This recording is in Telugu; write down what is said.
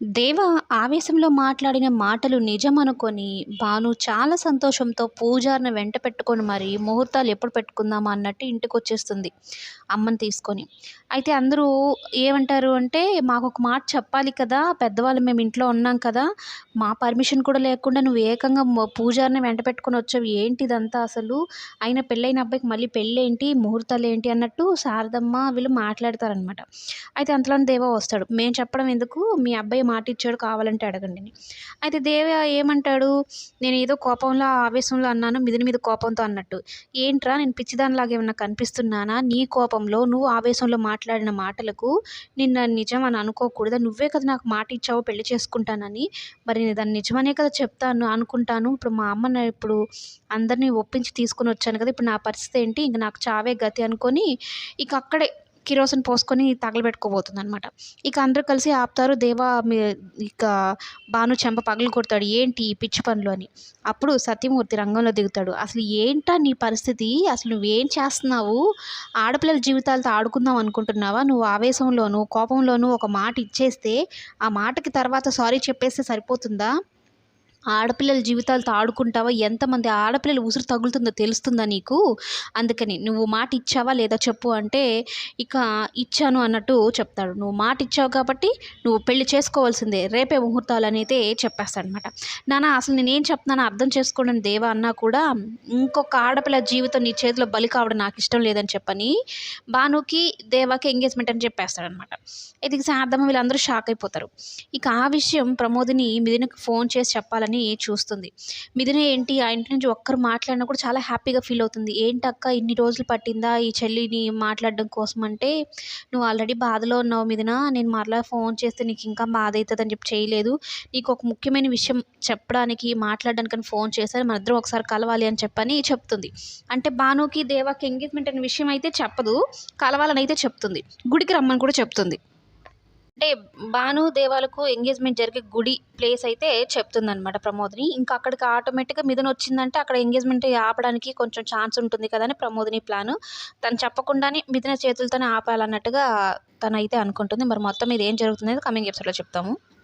దేవ ఆవేశంలో మాట్లాడిన మాటలు నిజమనుకొని భాను చాలా సంతోషంతో పూజారిని వెంట పెట్టుకొని మరి ముహూర్తాలు ఎప్పుడు పెట్టుకుందామా అన్నట్టు ఇంటికి వచ్చేస్తుంది అమ్మని తీసుకొని. అయితే అందరూ ఏమంటారు అంటే మాకు ఒక మాట చెప్పాలి కదా పెద్దవాళ్ళు మేము ఇంట్లో ఉన్నాం కదా మా పర్మిషన్ కూడా లేకుండా నువ్వు ఏకంగా పూజారిని వెంట పెట్టుకొని వచ్చావు. ఏంటి ఇదంతా అసలు? అయిన పెళ్ళైన అబ్బాయికి మళ్ళీ పెళ్ళేంటి ముహూర్తాలు ఏంటి అన్నట్టు శారదమ్మ వీళ్ళు మాట్లాడతారనమాట అయితే అంతలోనే దేవ వస్తాడు. మేము చెప్పడం ఎందుకు? మీ అబ్బాయి మాట ఇచ్చాడు కావాలంటే అడగండి అయితే దేవ ఏమంటాడు? నేను ఏదో కోపంలో ఆవేశంలో అన్నాను మిదిని మీద కోపంతో అన్నట్టు. ఏంట్రా నేను పిచ్చిదానిలాగా ఏమన్నా కనిపిస్తున్నానా? నీ కోపంలో నువ్వు ఆవేశంలో మాట్లాడిన మాటలకు నిన్న నిజం అని అనుకోకూడదు? నువ్వే కదా నాకు మాట ఇచ్చావు పెళ్ళి చేసుకుంటానని. మరి నేను దాన్ని నిజమనే కదా చెప్తాను అనుకుంటాను. ఇప్పుడు మా అమ్మ ఇప్పుడు అందరినీ ఒప్పించి తీసుకొని వచ్చాను కదా ఇప్పుడు నా పరిస్థితి ఏంటి? ఇంక నాకు చావే గతి అనుకొని ఇక అక్కడే కిరోసిన్ పోసుకొని తగలబెట్టుకోబోతుంది అనమాట ఇక అందరూ కలిసి ఆపుతారు దేవా మీ ఇక భాను చెంప పగలు కొడతాడు ఏంటి ఈ పిచ్చి పనులు అని. అప్పుడు సత్యమూర్తి రంగంలో దిగుతాడు అసలు ఏంటా నీ పరిస్థితి? అసలు నువ్వేం చేస్తున్నావు? ఆడపిల్లల జీవితాలతో ఆడుకుందాం అనుకుంటున్నావా? నువ్వు ఆవేశంలోనూ కోపంలోనూ ఒక మాట ఇచ్చేస్తే ఆ మాటకి తర్వాత సారీ చెప్పేస్తే సరిపోతుందా? ఆడపిల్లల జీవితాలతో ఆడుకుంటావా? ఎంతమంది ఆడపిల్లలు ఉసురు తగులుతుందో తెలుస్తుందా నీకు? అందుకని నువ్వు మాట ఇచ్చావా లేదా చెప్పు అంటే ఇక ఇచ్చాను అన్నట్టు చెప్తాడు. నువ్వు మాట ఇచ్చావు కాబట్టి నువ్వు పెళ్ళి చేసుకోవాల్సిందే. రేపే ముహూర్తాలు అనేది చెప్పేస్తాడనమాట నాన్న అసలు నేనేం చెప్తున్నానో అర్థం చేసుకోండి దేవా అన్నా కూడా ఇంకొక ఆడపిల్ల జీవితం నీ చేతిలో బలి కావడం నాకు ఇష్టం లేదని చెప్పని భానుకి దేవాకి ఎంగేజ్మెంట్ అని చెప్పేస్తాడనమాట ఇది శారదమ్మ వీళ్ళందరూ షాక్ అయిపోతారు. ఇక ఆ విషయం ప్రమోదిని మిథునకి ఫోన్ చేసి చెప్పాలని చూస్తుంది. మిథున ఏంటి? ఆ ఇంటి నుంచి ఒక్కరు మాట్లాడినా కూడా చాలా హ్యాపీగా ఫీల్ అవుతుంది. ఏంటక్క ఇన్ని రోజులు పట్టిందా ఈ చెల్లిని మాట్లాడడం కోసం అంటే నువ్వు ఆల్రెడీ బాధలో ఉన్నావు మిథున నేను మరలా ఫోన్ చేస్తే నీకు ఇంకా బాధ అవుతుంది అని చెప్పి చేయలేదు. నీకు ఒక ముఖ్యమైన విషయం చెప్పడానికి మాట్లాడడానికి ఫోన్ చేశాను. మన ఇద్దరం ఒకసారి కలవాలి అని చెప్పని చెప్తుంది. అంటే భానుకి దేవాకి ఎంగేజ్మెంట్ అనే విషయం అయితే చెప్పదు. కలవాలని అయితే చెప్తుంది. గుడికి రమ్మని కూడా చెప్తుంది. అంటే భాను దేవాలకు ఎంగేజ్మెంట్ జరిగే గుడి ప్లేస్ అయితే చెప్తుందనమాట ప్రమోదిని. ఇంకా అక్కడికి ఆటోమేటిక్గా మిథున వచ్చిందంటే అక్కడ ఎంగేజ్మెంట్ ఆపడానికి కొంచెం ఛాన్స్ ఉంటుంది కదా అని ప్రమోదిని ప్లాన్. తను చెప్పకుండానే మిథున చేతులతోనే ఆపాలన్నట్టుగా తను అయితే అనుకుంటుంది. మరి మొత్తం ఇది ఏం జరుగుతుంది కమింగ్ ఎపిసోడ్లో చెప్తాము.